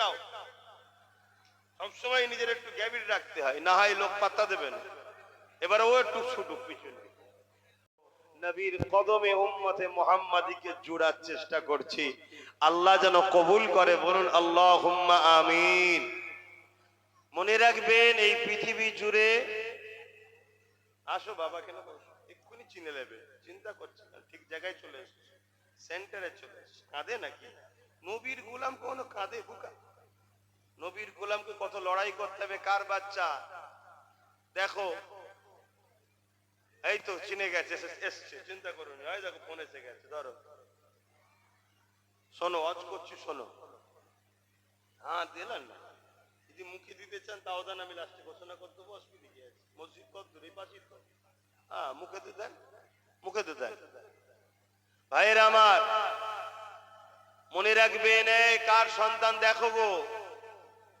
লাও সবসময় নিজের একটু গ্যাবিট রাখতে হয়, না হয় লোক পাত্তা দেবে না। এবার ও একটু ছুটুক পিছনে। নবীর কদমে উম্মতে মোহাম্মদীকে জুড়ার চেষ্টা করছি। আল্লাহ যেন কবুল করে, বলুন আল্লাহ হুম্মা আমিন। মনে রাখবেন, এই পৃথিবী জুড়ে আসো বাবা, কেন এক্ষুনি চিনে নেবে, চিন্তা করছে না, ঠিক জায়গায় চলে এসছে। সেন্টারে চলে এসছে। কাঁদে নাকি? নবীর গোলাম কোনো কাঁদে, বুকা? নবীর গোলামকে কত লড়াই করতে হবে, কার বাচ্চা? দেখো, এই তো চিনে গেছে এসছে, চিন্তা করুন দেখো, ফোন এসে গেছে, ধরো। শোনো অজ করছি, শোনো। হ্যাঁ দিলেন না। যদি মুখে দিতে চান, তাও দেন, আমি লাস্টে ঘোষণা করে দেবো, অসুবিধা কি আছে? মসজিদ কত দূর এই পাশেই তো। হ্যাঁ মুখে তো দেন, মুখে তো দেন। ভাইয়ের আমার, মনে রাখবেন কার সন্তান দেখো গো।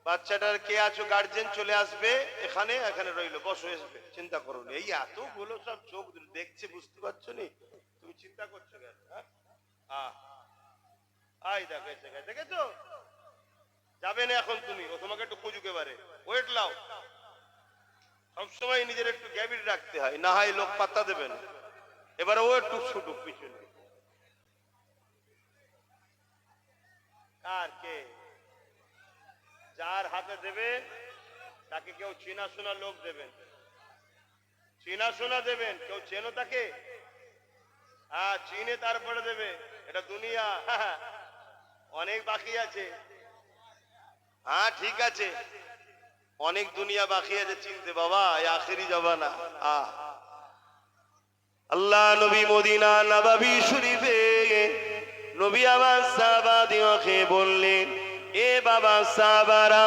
বাচ্চাটার কে আছো গার্জেন চলে আসবে, এখানে এখানে রইল, বসো আসবে চিন্তা করো। এই এতগুলো সব চোখ দেখছে, বুঝতে পারছ নি? তুমি চিন্তা করছ হ্যাঁ? দেখেছ? যাবে না এখন তুমি, ও তোমাকে একটু খুঁজুক এবারে। ওয়েট লাও সবসময় নিজের একটু গ্যাবিট রাখতে হয়, না হয় লোক পাত্তা দেবে না। এবারে ও একটু ছুটুক পিছনে। কার কে? যার হাতে দেবে, তাকে কেউ চেনা শোনা লোক দেবেন চেনা শোনা দেবেন, কেউ চেনো তাকে? হ্যাঁ চিনে তারপরে দেবে, এটা দুনিয়া। অনেক বাকি আছে। হ্যাঁ ঠিক আছে। অনেক দুনিয়া বাকি আছে, চিনতে বাবা আখেরি জবানা আহ। আল্লাহ নবী মদিনা নবাবি শরীফে নবী আমার সাহাবাদিওকে বললেন বাবা সাহাবারা